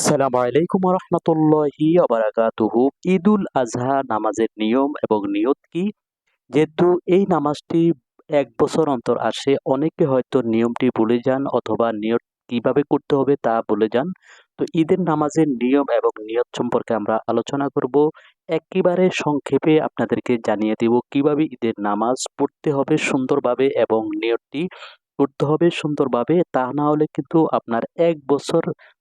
আসসালামু আলাইকুম রহমতুল্লাহি আবরাকাতুহু ঈদুল আজহা নামাজের নিয়ম এবং নিয়ত কি? যেহেতু এই নামাজটি এক বছর অন্তর আসে, অনেকে হয়তো নিয়মটি ভুলে যান অথবা নিয়ত কীভাবে করতে হবে তা ভুলে যান। তো ঈদের নামাজের নিয়ম এবং নিয়ত সম্পর্কে আমরা আলোচনা করব। একেবারে সংক্ষেপে আপনাদেরকে জানিয়ে দেব কীভাবে ঈদের নামাজ পড়তে হবে সুন্দরভাবে এবং নিয়তটি করতে হবে সুন্দরভাবে। তা না হলে কিন্তু আপনার এক বছর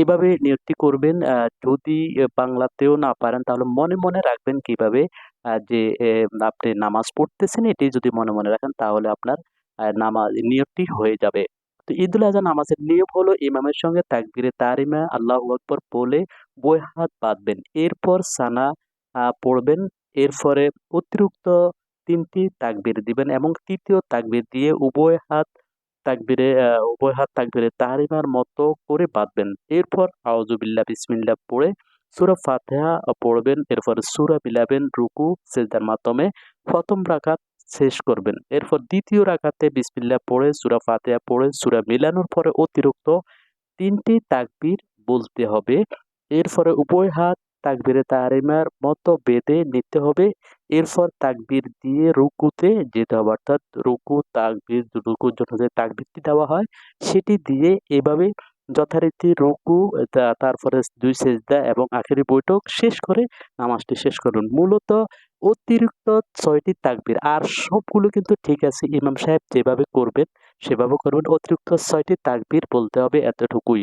এভাবে নিয়তটি করবেন যদি বাংলাতেও না পারেন, তাহলে মনে মনে রাখবেন কীভাবে যে আপনি নামাজ পড়তেছেন, এটি যদি মনে মনে রাখেন, তাহলে আপনার নামাজ নিয়তটি হয়ে যাবে। তো ঈদুল আজহা নামাজের নিয়ম হলো, ইমামের সঙ্গে তাকবিরে তারিমা, আল্লাহ আকবর বলে বই হাত বাঁধবেন। এরপর সানা পড়বেন, এরপরে অতিরিক্ত তিনটি তাকবির দিবেন এবং তৃতীয় তাকবির দিয়ে উভয় হাত তাকবিরে উভয় হাত তাকবিরে তাহারিমার মতো করে বাঁধবেন। এরপর আউজুবিল্লা বিসমিল্লা পড়ে সুরা ফাতেহা পড়বেন। এরপর সুরা বিলাবেন, রুকু, সেজদার মাধ্যমে প্রথম রাখাত শেষ করবেন। এরপর দ্বিতীয় রাখাতে বিসমিল্লা পড়ে, সুরা ফাতেহা পড়ে, সুরা মিলানোর পরে অতিরিক্ত তিনটি তাকবির বলতে হবে। এরপরে উভয় হাত তাকবিরে তারিমার মতো বেঁধে নিতে হবে। এরপর তাকবির দিয়ে রুকুতে যেতে হবে। অর্থাৎ রুকু, তাকবির, রুকুর জন্য যে তাকবিরটি দেওয়া হয়, সেটি দিয়ে এভাবে যথারীতি রুকু তারপরে দুই সেজদা এবং আখেরি বৈঠক শেষ করে নামাজটি শেষ করুন। মূলত অতিরিক্ত ছয়টি তাকবির, আর সবগুলো কিন্তু ঠিক আছে, ইমাম সাহেব যেভাবে করবেন সেভাবে করবেন। অতিরিক্ত ছয়টি তাকবির বলতে হবে এতটুকুই।